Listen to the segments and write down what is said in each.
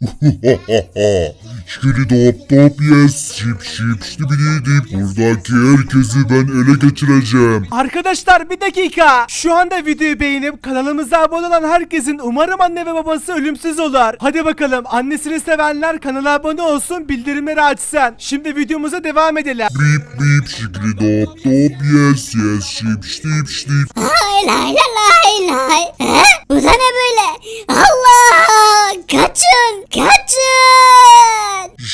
Hehehehe! Şikili dop yes şip şip şibidi dip. Buradaki herkesi ben ele geçireceğim. Arkadaşlar bir dakika. Şu anda videoyu beğenip kanalımıza abone olan herkesin umarım anne ve babası ölümsüz olur. Hadi bakalım annesini sevenler kanala abone olsun bildirimleri açsın. Şimdi videomuza devam edelim. Bip bip şikili dop yes yes şip şip şip. Lay lay lay lay? Bu da ne böyle? Allah! Kaçın! Kaçın!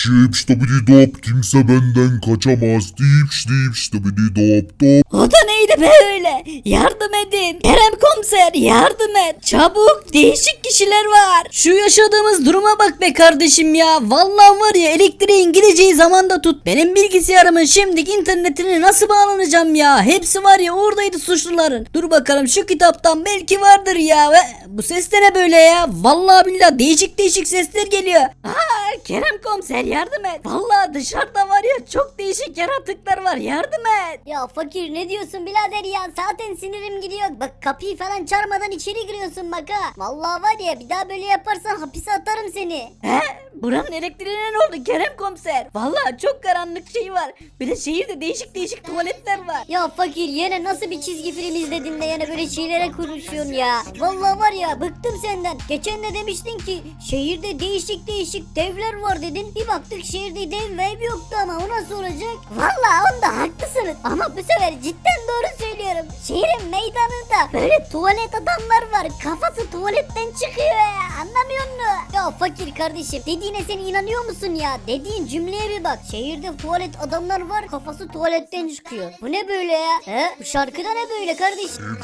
Şip şibidi dop kimse benden kaçamaz. Dip şip şibidi dop top. O da neydi be öyle? Yardım edin. Kerem komiser yardım et. Çabuk değişik kişiler var. Şu yaşadığımız duruma bak be kardeşim ya. Vallahi var ya elektriğin gideceği zamanda tut. Benim bilgisayarımın şimdiki internetine nasıl bağlanacağım ya? Hepsi var ya oradaydı suçluların. Dur bakalım şu kitaptan belki vardır ya. Bu ses de ne böyle ya? Vallahi billahi değişik değişik sesler geliyor. Aa, Kerem komiser yardım et. Vallahi dışarıda var ya çok değişik yaratıklar var. Yardım et. Ya fakir ne diyorsun birader ya? Zaten sinirim gidiyor. Bak kapıyı falan çarmadan içeri giriyorsun bak ha. Vallahi var ya bir daha böyle yaparsan hapise atarım seni. He? Buranın elektriğine ne oldu Kerem komiser? Vallahi çok karanlık şey var. Bir de şehirde değişik değişik tuvaletler var. Ya fakir yine nasıl bir çizgi film izledin de yine böyle şeylere konuşuyorsun ya. Vallahi var ya bıktım senden. Geçen de demiştin ki şehirde değişik değişik devler var dedin. Bir baktık şehirde dev ev yoktu ama o nasıl olacak? Vallahi onda haklısınız ama bu sefer cidden doğru söylüyorum. Şehrin meydanında böyle tuvalet adamlar var. Kafası tuvaletten çıkıyor ya anlamıyor musun? Ya fakir kardeşim dediğine sen inanıyor musun ya? Dediğin cümleye bir bak. Şehirde tuvalet adamlar var kafası tuvaletten çıkıyor. Bu ne böyle ya? He? Bu şarkıda ne böyle kardeşim?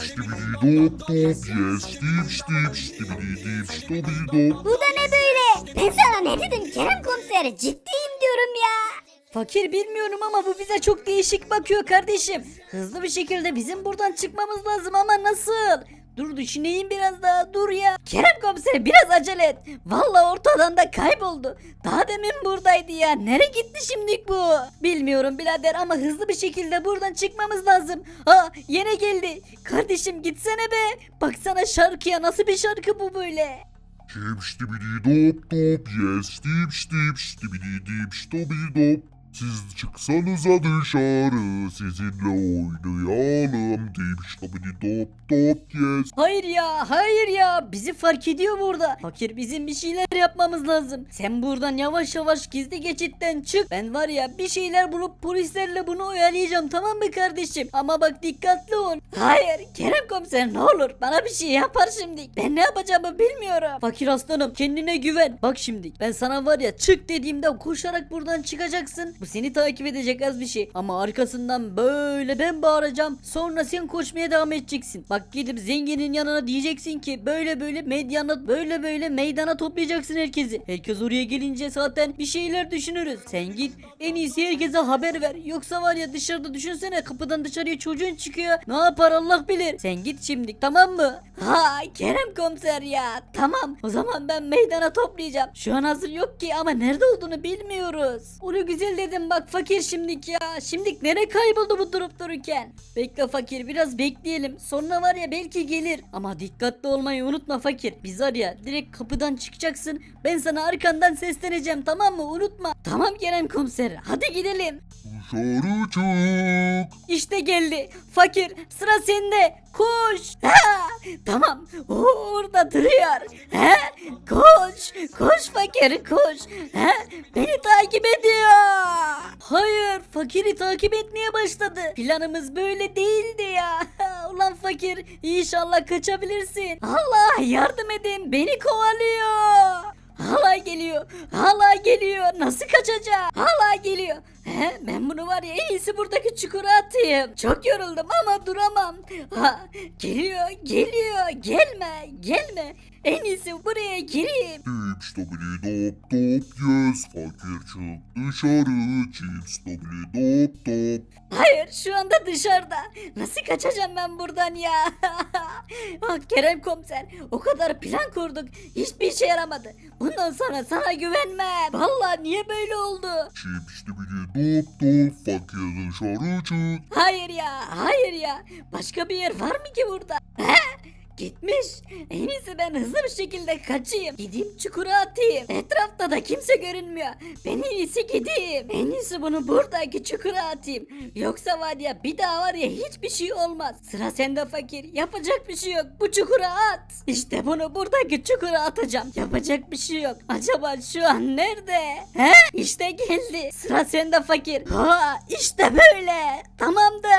Bu da ne böyle? Ben sana ne dedim Kerem komiser? Ciddiyim diyorum ya. Fakir bilmiyorum ama bu bize çok değişik bakıyor kardeşim. Hızlı bir şekilde bizim buradan çıkmamız lazım ama nasıl? Dur düşüneyim biraz daha dur ya. Kerem komiser biraz acele et. Vallahi ortadan da kayboldu. Daha demin buradaydı ya. Nereye gitti şimdi bu? Bilmiyorum birader ama hızlı bir şekilde buradan çıkmamız lazım. Ha yine geldi. Kardeşim gitsene be. Baksana şarkıya nasıl bir şarkı bu böyle? Şip şibidi dop top yes dip şip şibidi dip şibidi dop. Siz çıksanıza dışarı sizinle oynayalım dip şibidi dop top yes. Hayır ya hayır ya bizi fark ediyor burada. Fakir bizim bir şeyler yapmamız lazım. Sen buradan yavaş yavaş gizli geçitten çık. Ben var ya bir şeyler bulup polislerle bunu oyalayacağım tamam mı kardeşim? Ama bak dikkatli ol. Hayır Kerem komiser ne olur bana bir şey yapar şimdi. Ben ne yapacağımı bilmiyorum. Fakir aslanım kendine güven. Bak şimdi ben sana var ya çık dediğimde koşarak buradan çıkacaksın. Bu seni takip edecek az bir şey. Ama arkasından böyle ben bağıracağım. Sonra sen koşmaya devam edeceksin. Bak gidip zenginin yanına diyeceksin ki böyle böyle medyana böyle böyle meydana toplayacaksın herkesi. Herkes oraya gelince zaten bir şeyler düşünürüz. Sen git en iyisi herkese haber ver. Yoksa var ya dışarıda düşünsene kapıdan dışarıya çocuğun çıkıyor. Ne yapar Allah bilir. Sen git şimdi tamam mı? Ha Kerem komiser ya. Tamam o zaman ben meydana toplayacağım. Şu an hazır yok ki ama nerede olduğunu bilmiyoruz. Onu güzel dedim bak fakir şimdik ya. Şimdik nereye kayboldu bu durup dururken? Bekle fakir biraz bekleyelim. Sonra var ya belki gelir. Ama dikkatli olmayı unutma fakir. Biz var ya direkt kapıdan çıkacaksın. Ben sana arkandan sesleneceğim tamam mı? Unutma. Tamam Kerem komiser hadi gidelim. Dışarı. İşte geldi. Fakir sıra sende. Koş. Ha, tamam. Orada duruyor. Ha, koş. Koş fakir koş. Ha, beni takip ediyor. Hayır fakiri takip etmeye başladı. Planımız böyle değildi ya. Ulan fakir inşallah kaçabilirsin. Allah yardım edin beni kovalıyor. Hala geliyor. Hala geliyor. Nasıl kaçacağım? Hala geliyor. Ben bunu var ya en iyisi buradaki çukura atayım. Çok yoruldum ama duramam. Ha, geliyor, geliyor. Gelme, gelme. En iyisi buraya gireyim. Dip şibidi dop top yes. Fakir çık dışarı. Chips şibidi dop top. Hayır şu anda dışarıda. Nasıl kaçacağım ben buradan ya? ah Kerem komiser o kadar plan kurduk. Hiçbir işe yaramadı. Bundan sonra sana güvenmem. Vallahi niye böyle oldu? Şip şibidi dop top. Fakir dışarı çık. Hayır ya hayır ya. Başka bir yer var mı ki burada? Gitmiş. En iyisi ben hızlı bir şekilde kaçayım. Gideyim çukura atayım. Etrafta da kimse görünmüyor. Ben en iyisi gideyim. En iyisi bunu buradaki çukura atayım. Yoksa var ya bir daha var ya hiçbir şey olmaz. Sıra sende fakir. Yapacak bir şey yok. Bu çukura at. İşte bunu buradaki çukura atacağım. Yapacak bir şey yok. Acaba şu an nerede? He? İşte geldi. Sıra sende fakir. Ha işte böyle. Tamamdır.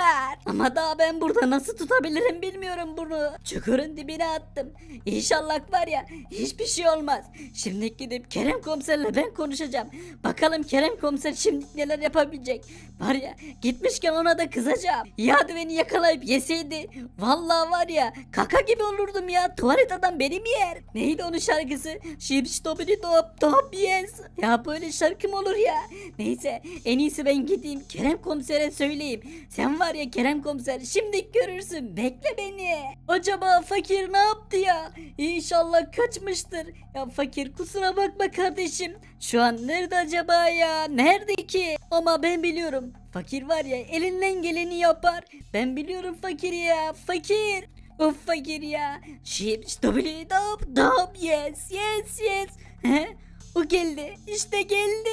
Ama daha ben burada nasıl tutabilirim bilmiyorum bunu. Çukurun dibine attım. İnşallah var ya hiçbir şey olmaz. Şimdi gidip Kerem komiserle ben konuşacağım. Bakalım Kerem komiser şimdi neler yapabilecek. Var ya gitmişken ona da kızacağım. Ya beni yakalayıp yeseydi. Vallahi var ya kaka gibi olurdum ya. Tuvalet adam beni mi yer? Neydi onun şarkısı? Şips dobidi top top yes. Ya böyle şarkı mı olur ya? Neyse en iyisi ben gideyim Kerem komisere söyleyeyim. Sen var ya Kerem komiser şimdi görürsün. Bekle beni. Acaba fakir ne yaptı ya? İnşallah kaçmıştır. Ya fakir kusura bakma kardeşim. Şu an nerede acaba ya? Nerede ki? Ama ben biliyorum. Fakir var ya elinden geleni yapar. Ben biliyorum fakir ya. Fakir. Of fakir ya. Şips dobili dop dop yes yes yes. O geldi. İşte geldi.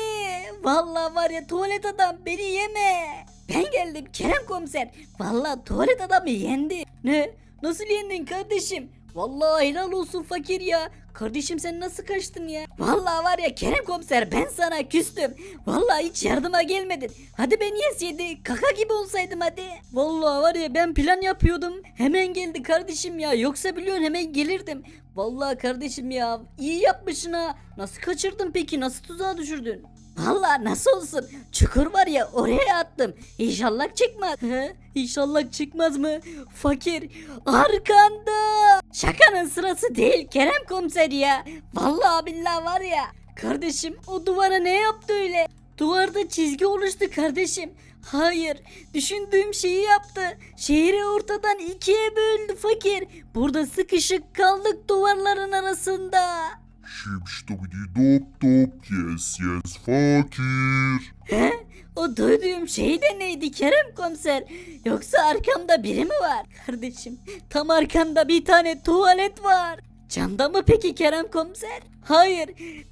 Vallahi var ya tuvalet adam beni yeme. Ben geldim Kerem komiser. Vallahi tuvalet adamı yendi. Ne? Nasıl yendin kardeşim? Vallahi helal olsun fakir ya. Kardeşim sen nasıl kaçtın ya? Vallahi var ya Kerem komiser ben sana küstüm. Vallahi hiç yardıma gelmedin. Hadi beni yeseydi kaka gibi olsaydım hadi. Vallahi var ya ben plan yapıyordum. Hemen geldi kardeşim ya. Yoksa biliyorsun hemen gelirdim. Vallahi kardeşim ya iyi yapmışsın ha. Nasıl kaçırdın peki? Nasıl tuzağa düşürdün? Vallahi nasıl olsun? Çukur var ya oraya attım. İnşallah çıkmaz. He? İnşallah çıkmaz mı? Fakir arkanda. Şakanın sırası değil Kerem komiser ya. Vallahi billahi var ya. Kardeşim o duvara ne yaptı öyle? Duvarda çizgi oluştu kardeşim. Hayır, düşündüğüm şeyi yaptı. Şehri ortadan ikiye böldü fakir. Burada sıkışık kaldık duvarların arasında. Şips dobidi dop dop yes yes fakir. He? O duyduğum şey de neydi Kerem komiser? Yoksa arkamda biri mi var? Kardeşim tam arkamda bir tane tuvalet var. Camda mı peki Kerem komiser? Hayır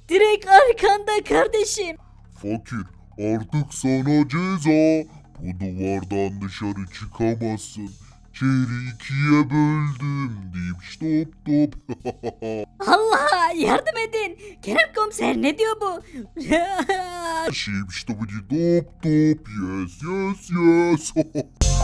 direkt arkanda kardeşim. Fakir artık sana ceza. Bu duvardan dışarı çıkamazsın. Şehri ikiye böldüm deyip stop stop. Allah yardım edin. Kerem komiser ne diyor bu? Dobidi dop dop yes yes yes.